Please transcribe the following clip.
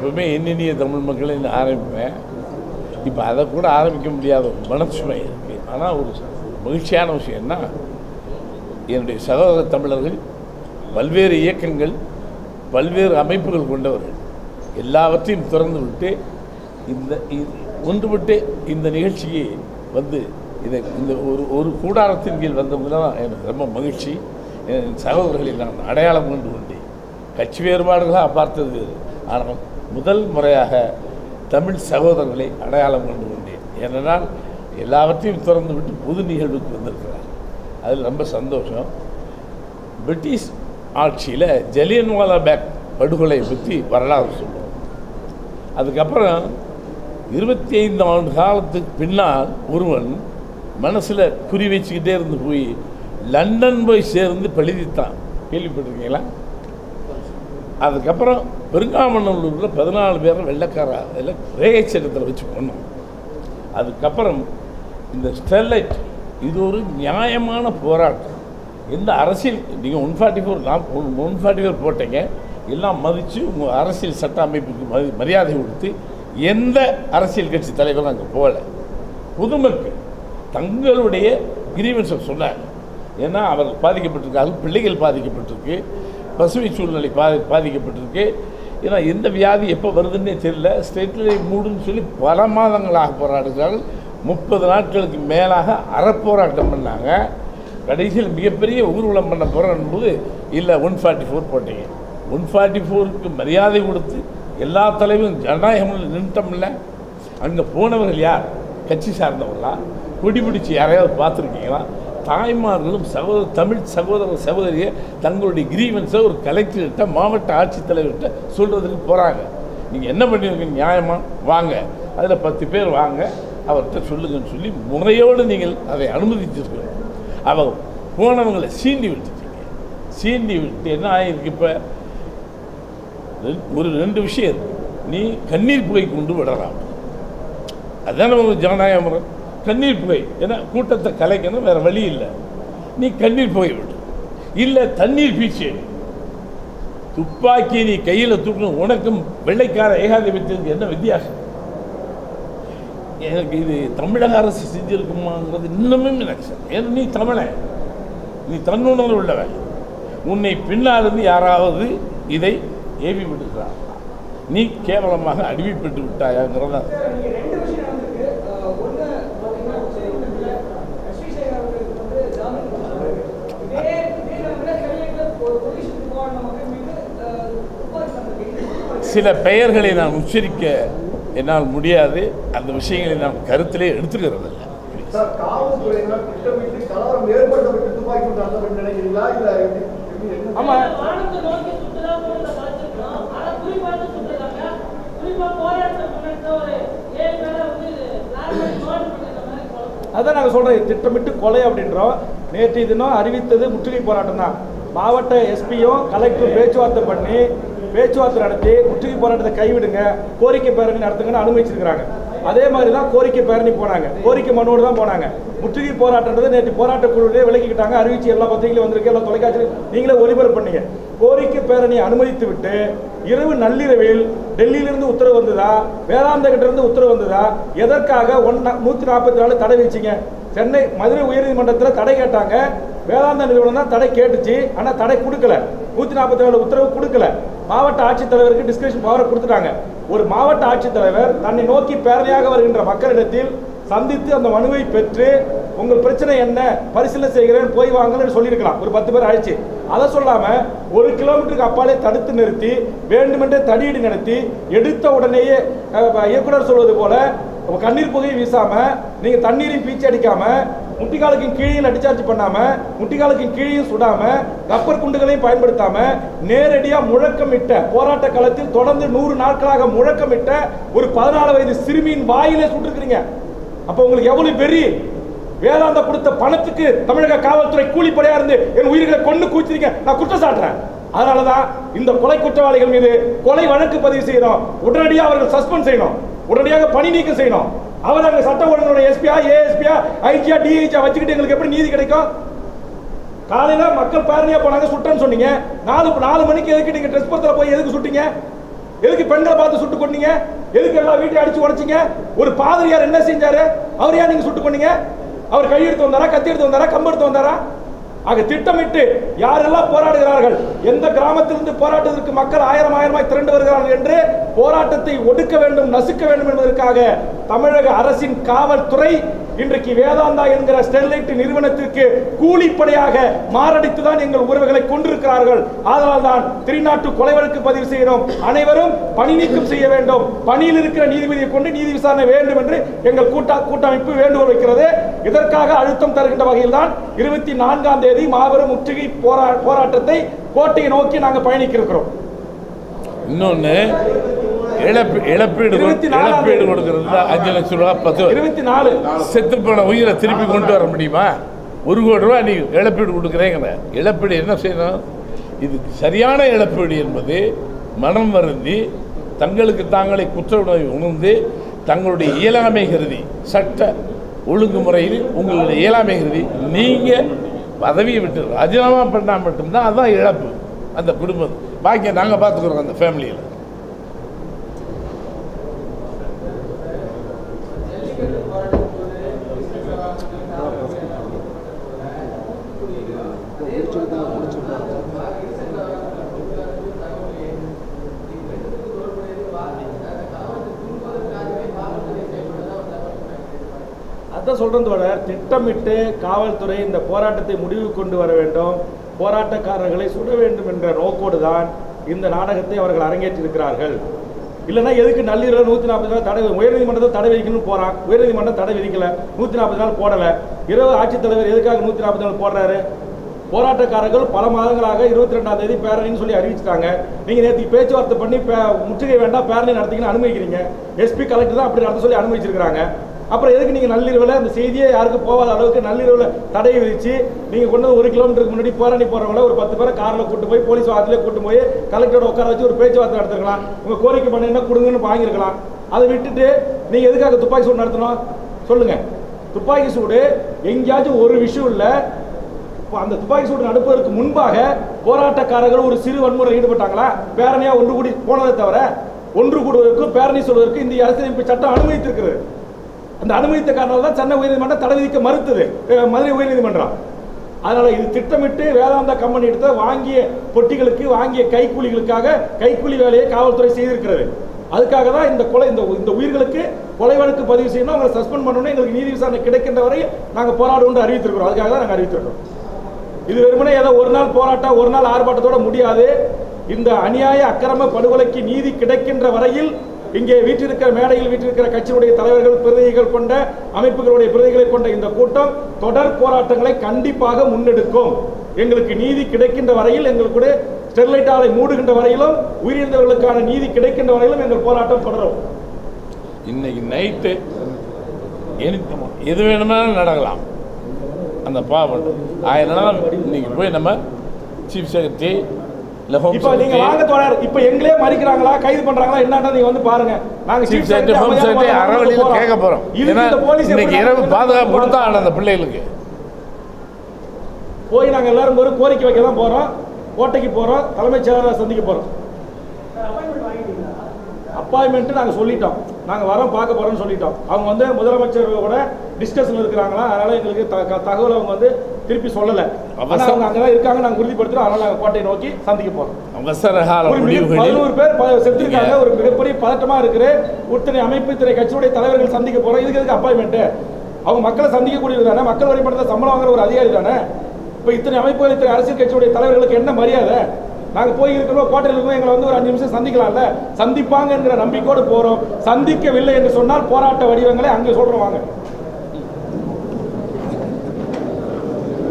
எப்பவுமே எண்ணினிய தமிழ் மக்களின் ஆரம்பிப்பேன் இப்போ அதை கூட ஆரம்பிக்க முடியாத ஒரு மனசுமை இருக்குது ஆனால் ஒரு மகிழ்ச்சியான விஷயம்னா என்னுடைய சகோதர தமிழர்கள் பல்வேறு இயக்கங்கள் பல்வேறு அமைப்புகள் கொண்டவர்கள். எல்லாவற்றையும் திறந்து விட்டு இந்த ஒன்றுபட்டு இந்த நிகழ்ச்சிக்கு வந்து இதை இந்த ஒரு ஒரு கூடாரத்தின் கீழ் வந்தபோது எனக்கு ரொம்ப மகிழ்ச்சி. என் சகோதரர்களை நான் அடையாளம் கொண்டு கொண்டேன். கட்சி வேறுபாடுகளாக பார்த்தது ஆனால் முதல் முறையாக தமிழ் சகோதரர்களை அடையாளம் கொண்டு கொண்டேன். ஏனென்றால் எல்லாவற்றையும் திறந்து விட்டு புது நிகழ்வுக்கு வந்திருக்கிறார். அதில் ரொம்ப சந்தோஷம். பிரிட்டிஷ் ஆட்சியில் ஜலியன்வாலா பேக் படுகொலை பற்றி வரலாறு சொல்லுவோம் அதுக்கப்புறம் இருபத்தி ஐந்து ஆண்டு காலத்துக்கு பின்னால் ஒருவன் மனசில் குறி வச்சுக்கிட்டே இருந்து போய் லண்டன் போய் சேர்ந்து பழுதித்தான் கேள்விப்பட்டிருக்கீங்களா? அதுக்கப்புறம் பெருங்காமநல்லூரில் பதினாலு பேரை வெள்ளக்கார அதில் ரேகச்சட்டத்தில் வச்சு பண்ணோம் அதுக்கப்புறம் இந்த ஸ்டெர்லைட் இது ஒரு நியாயமான போராட்டம். எந்த அரசியல் நீங்கள் ஒன் ஃபார்ட்டி ஃபோர் நான் ஒன் ஃபார்ட்டி ஃபோர் போட்டீங்க. எல்லாம் மதித்து உங்கள் அரசியல் சட்ட அமைப்புக்கு மதி மரியாதை கொடுத்து எந்த அரசியல் கட்சி தலைவரும் அங்கே போகலை. பொதுமக்கள் தங்களுடைய கிரீவன்ஸை சொன்னாங்க. ஏன்னா அவர்கள் பாதிக்கப்பட்டிருக்காங்க பிள்ளைகள் பாதிக்கப்பட்டிருக்கு. பசுமை சூழ்நிலை பாதி பாதிக்கப்பட்டிருக்கு. ஏன்னா எந்த வியாதி எப்போ வருதுன்னே தெரியல. ஸ்டேட்ல மூடுன்னு சொல்லி பல மாதங்களாக போராடுகிறார்கள். முப்பது நாட்களுக்கு மேலாக அறப்போராட்டம் பண்ணாங்க. கடைசியில் மிகப்பெரிய ஊர்வலம் பண்ண போகிறோம் போது இல்லை ஒன் ஃபார்ட்டி ஃபோர் போட்டீங்க. ஒன் ஃபார்ட்டி ஃபோருக்கு மரியாதை கொடுத்து எல்லா தலைவரும் ஜனநாயகம் நின்றுட்டோம்ல அங்கே போனவர்கள் யார்? கட்சி சார்ந்தவர்களா? கொடி பிடிச்சி யாரையாவது பார்த்துருக்கீங்களா? தாய்மார்களும் சகோதர தமிழ் சகோதர சகோதரியை தங்களுடைய கிரீவன்ஸை ஒரு கலெக்டர்கிட்ட மாவட்ட ஆட்சித்தலைவர்கிட்ட சொல்கிறதுக்கு போகிறாங்க நீங்கள் என்ன பண்ணியிருக்கீங்க நியாயமாக வாங்க. அதில் பத்து பேர் வாங்க. அவர்கிட்ட சொல்லுங்கன்னு சொல்லி முறையோடு நீங்கள் அதை அனுமதிச்சிருக்கீங்க அவ போனவங்களை சீண்டி விட்டுட்டீங்க. சீண்டி விட்டு என்ன ஆகிருக்கு இப்போ? ஒரு ரெண்டு விஷயம் இருக்கு. நீ கண்ணீர் புகை கொண்டு விடலாம். அதுதான் ஒரு ஜனநாயக முறை? கண்ணீர் புகை. ஏன்னா கூட்டத்தை கலைக்கணும் வேற வழி இல்லை. நீ கண்ணீர் புகை விடு. இல்லை தண்ணீர் பீச்சு. துப்பாக்கி நீ கையில் தூக்கணும். உனக்கும் வெள்ளைக்கார ஏகாதிபத்தியத்துக்கு என்ன வித்தியாசம்? எனக்கு இது தமிழக அரசு செஞ்சிருக்குமாங்கிறது இன்னமும் எனக்கு ஏன்னா நீ தமிழன் நீ தன்னுணர்வு உள்ளவன். உன்னை பின்னாலிருந்து யாராவது இதை ஏவி விடுகிறார் நீ கேவலமாக அறிவிப்பட்டு விட்டாயாங்கிறதா நீங்க ரெண்டு விஷயம் நடந்திருக்கு அஹ் ஒண்ணு பாத்தீங்கன்னா உச்சநீதிமன்றத்துல எஸ் வி சேகர் அவர்களுக்கு வந்து ஜாமீன் கொடுத்தாங்க இதே இதே நம்ம சென்னையில ஒரு பொலிஷன் போராடின மக்கள் மீது அஹ், துப்பாக்கி சண்டை சில பெயர்களை நான் உச்சரிக்க என்னால் முடியாது. அந்த விஷயங்களை நான் கருத்திலே எடுத்துக்கிறதில்லை. சார் காவல்துறையினர் திட்டமிட்டு கலவரம் ஏற்படுத்தப்பட்டு துப்பாக்கி கொண்டு அந்த நினைக்கிறீங்களா இல்ல? எப்படி- எப்படி என்ன? ஆமா. வானத்தை நோக்கி சுட்டுதான் போனதை பார்த்திருக்கோம். ஆனா குறிப்பாட்டு சுட்டுருக்காங்க. குறிப்பா போராட்டத்தை முன்னெடுத்த ஒரு ஏழு பேரை வந்து plan பண்ணி murder பண்ணிருக்க மாதிரி குழப்பம். அதான் நாங்கள் சொல்கிறோம் திட்டமிட்டு கொலை அப்படின்றோம். நேற்று தினம் அறிவித்தது முற்றுகை போராட்டம் தான். மாவட்ட எஸ்பியும் கலெக்டரும் பேச்சுவார்த்தை பண்ணி பேச்சுவார்த்தை நடத்தி முற்றுகை போராட்டத்தை கைவிடுங்க கோரிக்கை பேரணி நடத்துங்கன்னு அனுமதிச்சிருக்கிறாங்க. அதே மாதிரி தான் கோரிக்கை பேரணி போனாங்க. கோரிக்கை மனுவோடு தான் போனாங்க. முற்றுகை போராட்டன்றது நேற்று போராட்ட குழுவிலே விலக்கிக்கிட்டாங்க அறிவிச்சு எல்லா பத்திரிகையிலும் வந்திருக்கு. எல்லா தொலைக்காட்சியிலும் நீங்களே ஒளிபரப்பு பண்ணீங்க. கோரிக்கை பேரணியை அனுமதித்து விட்டு இரவு நள்ளிரவில் டெல்லியிலிருந்து உத்தரவு வந்ததா? வேதாந்த இருந்து உத்தரவு வந்ததா? எதற்காக ஒன் நூற்றி நாற்பத்தி நாலு தடை வச்சிங்க சென்னை மதுரை உயர்நீதிமன்றத்தில் தடை கேட்டாங்க. வேதாந்த நிறுவனம் தான் தடை கேட்டுச்சு. ஆனால் தடை கொடுக்கல. நூற்றி நாற்பத்தி நாலு உத்தரவு கொடுக்கல. மாவட்ட ஆட்சித்தலைவருக்கு டிஸ்கஷன் பவரை கொடுத்துட்டாங்க. ஒரு மாவட்ட ஆட்சித்தலைவர் தன்னை நோக்கி பேரவையாக வருகின்ற மக்களிடத்தில் சந்தித்து அந்த மனுவை பெற்று உங்கள் பிரச்சனை என்ன? பரிசீலனை செய்கிறேன் போய் வாங்கன்னு சொல்லியிருக்கலாம். ஒரு பத்து பேர் அழைச்சி. அதை சொல்லாம ஒரு கிலோமீட்டருக்கு அப்பாலே தடுத்து நிறுத்தி வேண்டுமென்றே தடியீடு நடத்தி எடுத்த உடனேயே இயக்குனர் சொல்வது போல கண்ணீர் புகையை வீசாம நீங்க தண்ணீரையும் பீச்சி முட்டிக்காலுக்கும் கீழே அடிச்சார்ஜ் பண்ணாம முட்டிக்காலுக்கும் கீழே சுடாம ரப்பர் குண்டுகளையும் பயன்படுத்தாம நேரடியா முழக்கமிட்ட போராட்ட களத்தில் தொடர்ந்து நூறு நாட்களாக முழக்கமிட்ட ஒரு பதினாலு வயது சிறுமியின் வாயிலே சுட்டிருக்கிறீங்க. அப்ப உங்களுக்கு எவ்வளவு பெரிய வேதாந்த கொடுத்த பணத்துக்கு தமிழக காவல்துறை கூலிப்படையா இருந்து என் உயிர்களை கொண்டு கூச்சிருக்க நான் குற்றம் சாட்டுறேன் அதனாலதான் இந்த கொலை குற்றவாளிகள் மீது கொலை வழக்கு பதிவு செய்யணும். உடனடியாக அவர்கள் சஸ்பெண்ட் செய்யணும். உடனடியாக பணி நீக்கம் செய்யணும். அவர் அங்க சட்ட ஒழுங்குடைய எஸ்பியா ஏஎஸ்பியா ஐஜியா டிஐஜியா வச்சுக்கிட்டு எங்களுக்கு எப்படி நீதி கிடைக்கும்? காலையில மக்கள் பேரணியா போனாங்க சுட்டேன்னு சொன்னீங்க. நாலு நாலு மணிக்கு எதுக்கு நீங்க ட்ரெஸ் பத்திர போய் எதுக்கு சுட்டீங்க? எதுக்கு பெண்களை பார்த்து சுட்டு கொண்டீங்க எதுக்கு எல்லா வீட்டையும் அடிச்சு உடைச்சிங்க? ஒரு பாதிரியார் என்ன செஞ்சாரு? அவர் ஏன் நீங்க சுட்டு கொண்டீங்க அவர் கையெடுத்து வந்தாரா கத்தி எடுத்து வந்தாரா கம்பு எடுத்து வந்தாரா? ஆக திட்டமிட்டு யாரெல்லாம் போராடுகிறார்கள்? எந்த கிராமத்திலிருந்து போராட்டத்திற்கு மக்கள் ஆயிரம் ஆயிரமாய் திரண்டு வருகிறார்கள் என்று போராட்டத்தை ஒடுக்க வேண்டும் நசுக்க வேண்டும் என்பதற்காக தமிழக அரசின் காவல்துறை இன்றைக்கு வேதாந்தா என்கிற ஸ்டெர்லைட் நிறுவனத்திற்கு கூலிப்படையாக மாரடித்து தான் எங்கள் உறவுகளை கொண்டிருக்கிறார்கள். ஆதலால் தான் திருநாட்டு கொலை வழக்கு பதிவு செய்கிறோம் அனைவரும் பணி நீக்கம் செய்ய வேண்டும். பணியில் இருக்கிற நீதிபதியை கொண்டு நீதி விசாரணை வேண்டும் என்று எங்கள் கூட்ட கூட்டமைப்பு வேண்டுகோள் வைக்கிறது. இதற்காக அழுத்தம் தருகின்ற வகையில் தான் இருபத்தி நான்காம் தேதி மாபெரும் முற்றுகை போரா போராட்டத்தை கோட்டையை நோக்கி நாங்கள் பயணிக்க இருக்கிறோம் இன்னொன்று இழப்பு இழப்பீடு இழப்பீடு. கொடுக்கறது அஞ்சு லட்சம் ரூபா பத்து இருபத்தி நாலு. செத்து போன உயிரை திருப்பி கொண்டு வர முடியுமா? ஒரு கோடி ரூபா நீ இழப்பீடு கொடுக்குறேங்கிற. இழப்பீடு என்ன செய்யணும்? இது சரியான இழப்பீடு என்பது மனம் வருந்தி தங்களுக்கு தாங்களே குற்ற உணர்வை உணர்ந்து தங்களுடைய இயலாமை கருதி சட்ட ஒழுங்குமுறையில் உங்களுடைய இயலாமை கருதி நீங்கள் பதவியை விட்டு ராஜினாமா பண்ணால் மட்டும்தான் அதான் இழப்பு. அந்த குடும்பம். பாக்கிய நாங்கள் பார்த்துக்குறோம் அந்த ஃபேமிலியில் அதான் சொல்றேன் தோழர். திட்டமிட்டு காவல்துறை இந்த போராட்டத்தை முடிவு கொண்டு வர வேண்டும். போராட்டக்காரர்களை சுட வேண்டும் என்ற நோக்கோடு தான் இந்த நாடகத்தை அவர்கள் அரங்கேற்றிருக்கிறார்கள். இல்லைன்னா எதுக்கு நள்ளிரவு நூற்றி நாற்பது நாள் தடை உயர்நீதிமன்றத்தை தடை விதிக்கணும்னு போறான். உயர்நீதிமன்றம் தடை விதிக்கல. நூற்றி நாற்பது நாள் போடல. இரவு ஆட்சித்தலைவர் எதுக்காக நூற்றி நாற்பது நாள் போடுறாரு? போராட்டக்காரர்கள் பல மாதங்களாக இருபத்தி ரெண்டாம் தேதி பேரணின்னு சொல்லி அறிவிச்சிட்டாங்க. நீங்க நேற்று பேச்சுவார்த்தை பண்ணி முற்றுகை வேண்டாம் பேரணி நடத்திக்கன்னு அனுமதிக்கிறீங்க. எஸ்பி கலெக்டர் தான் அப்படி நடத்த சொல்லி அனுமதிச்சிருக்கிறாங்க. அப்புறம் எதுக்கு நீங்கள் நள்ளிரவில் அந்த செய்தியே யாருக்கும் போகாத அளவுக்கு நள்ளிரவில் தடை விதிச்சு நீங்கள் கொண்டு ஒரு கிலோமீட்டருக்கு முன்னாடி போராடி போகிறவங்கள ஒரு பத்து பேரை காரில் கூட்டு போய் போலீஸ் வாரத்திலே கூட்டு போய் கலெக்டரோட உட்கார வச்சு ஒரு பேச்சுவார்த்தை நடத்திருக்கலாம். உங்கள் கோரிக்கை பண்ண என்ன கொடுங்கன்னு வாங்கியிருக்கலாம். அதை விட்டுட்டு நீங்கள் எதுக்காக துப்பாக்கி சூடு நடத்தணும்? சொல்லுங்கள் துப்பாக்கி சூடு எங்கேயாச்சும் ஒரு விஷயம் இல்லை. இப்போ அந்த துப்பாக்கி சூடு நடப்பதற்கு முன்பாக போராட்டக்காரர்கள் ஒரு சிறு வன்முறை ஈடுபட்டாங்களா? பேரணியா ஒன்று கூடி போனதை தவிர ஒன்று கூடுவதற்கும் பேரணி சொல்வதற்கு இந்த அரசியலமைப்பு சட்டம் அனுமதித்திருக்கிறது. அந்த அனுமதித்த காரணம் தான் சென்னை உயர்நீதிமன்றம் தடை விதிக்க மறுத்தது. மதுரை உயர்நீதிமன்றம். அதனால் இது திட்டமிட்டு வேதாந்தா கம்பெனி எடுத்த வாங்கிய பொட்டிகளுக்கு வாங்கிய கைக்கூலிகளுக்காக கைக்கூலி வேலையை காவல்துறை செய்திருக்கிறது. அதுக்காக தான் இந்த கொலை இந்த இந்த உயிர்களுக்கு கொலை வழக்கு பதிவு செய்யணும். அவங்களை சஸ்பெண்ட் பண்ணணும் எங்களுக்கு நீதி விசாரணை கிடைக்கின்ற வரை நாங்கள் போராடுவோம் அறிவித்திருக்கிறோம். அதுக்காக தான் நாங்கள் அறிவித்திருக்கிறோம். இது வெறுமனே ஏதோ ஒரு நாள் போராட்டம் ஒரு நாள் ஆர்ப்பாட்டத்தோட முடியாது. இந்த அநியாய அக்கிரம படுகொலைக்கு நீதி கிடைக்கின்ற வரையில் இங்கே வீற்றிருக்கிற மேடையில் வீற்றிருக்கிற கட்சியினுடைய தலைவர்கள் பிரதிநிதிகள் கொண்ட அமைப்புகளுடைய பிரதிகளை கொண்ட இந்த கூட்டம் தொடர் போராட்டங்களை கண்டிப்பாக முன்னெடுக்கும். எங்களுக்கு நீதி கிடைக்கின்ற வரையில் எங்களுக்கு ஸ்டெர்லைட் ஆலை மூடுகின்ற வரையிலும் உயிரிழந்தவர்களுக்கான நீதி கிடைக்கின்ற வரையிலும் எங்கள் போராட்டம் தொடரும். இன்னைக்கு நைட்டு எது வேணுமானாலும் நடக்கலாம். அந்த பாவம். ஆயிரம் இன்னைக்கு போய் நம்ம சீஃப் செக்ரட்டரி இப்ப நீங்க வாங்க தோழர் இப்ப எங்களே மறிக்கிறாங்களா கைது பண்றாங்களா என்னன்னா நீங்க வந்து பாருங்க. நாங்க சீஃப் செக்ரட்டரி ஹோம் செக்ரட்டரி அறவழியில் கேட்க போகிறோம் ஏன்னா இன்னைக்கு இரவு பாதுகாப்பு கொடுத்தா அந்த பிள்ளைகளுக்கு. போய் நாங்க எல்லாரும் ஒரு கோரிக்கை வைக்க தான் போறோம். கோட்டைக்கு போறோம். தலைமைச் செயலாளரை சந்திக்க போறோம். அப்பாயின்மெண்ட் நாங்க சொல்லிட்டோம். நாங்க வரோம் பார்க்க போறோம்னு சொல்லிட்டோம். அவங்க வந்து முதலமைச்சரோட டிஸ்கஷன்ல இருக்கிறாங்களா? அதனால எங்களுக்கு தகவல் அவங்க வந்து திருப்பி சொல்லல. அவசரம். அவங்க அங்கதான் இருக்காங்க நாங்க உறுதிப்படுத்துறோம். அதனால நாங்க கோட்டையை நோக்கி சந்திக்க போறோம். அவசர பதினோரு பேர் செத்துருக்காங்க. ஒரு மிகப்பெரிய பதட்டமா இருக்கு உத்தனை அமைப்பு இத்தனை கட்சியுடைய தலைவர்கள் சந்திக்க போறோம். இதுக்கு எதுக்கு அப்பாயின்மெண்ட் அவங்க மக்களை சந்திக்கக்கூடியது தானே? மக்கள் வரி பணத்தை சம்பளம் வாங்குற ஒரு அதிகாரி தானே? இப்போ இத்தனை அமைப்புகள் இத்தனை அரசியல் கட்சியுடைய தலைவர்களுக்கு என்ன மரியாதை? நாங்கள் போய் இருக்கிறோம் கோட்டையில் இருக்கோம் எங்களை வந்து ஒரு அஞ்சு நிமிஷம் சந்திக்கலாம்ல? சந்திப்பாங்கங்கிற நம்பிக்கையோடு போகிறோம் சந்திக்கவில்லை என்று சொன்னால் போராட்ட வடிவங்களை அங்கே சொல்கிறோம் வாங்க.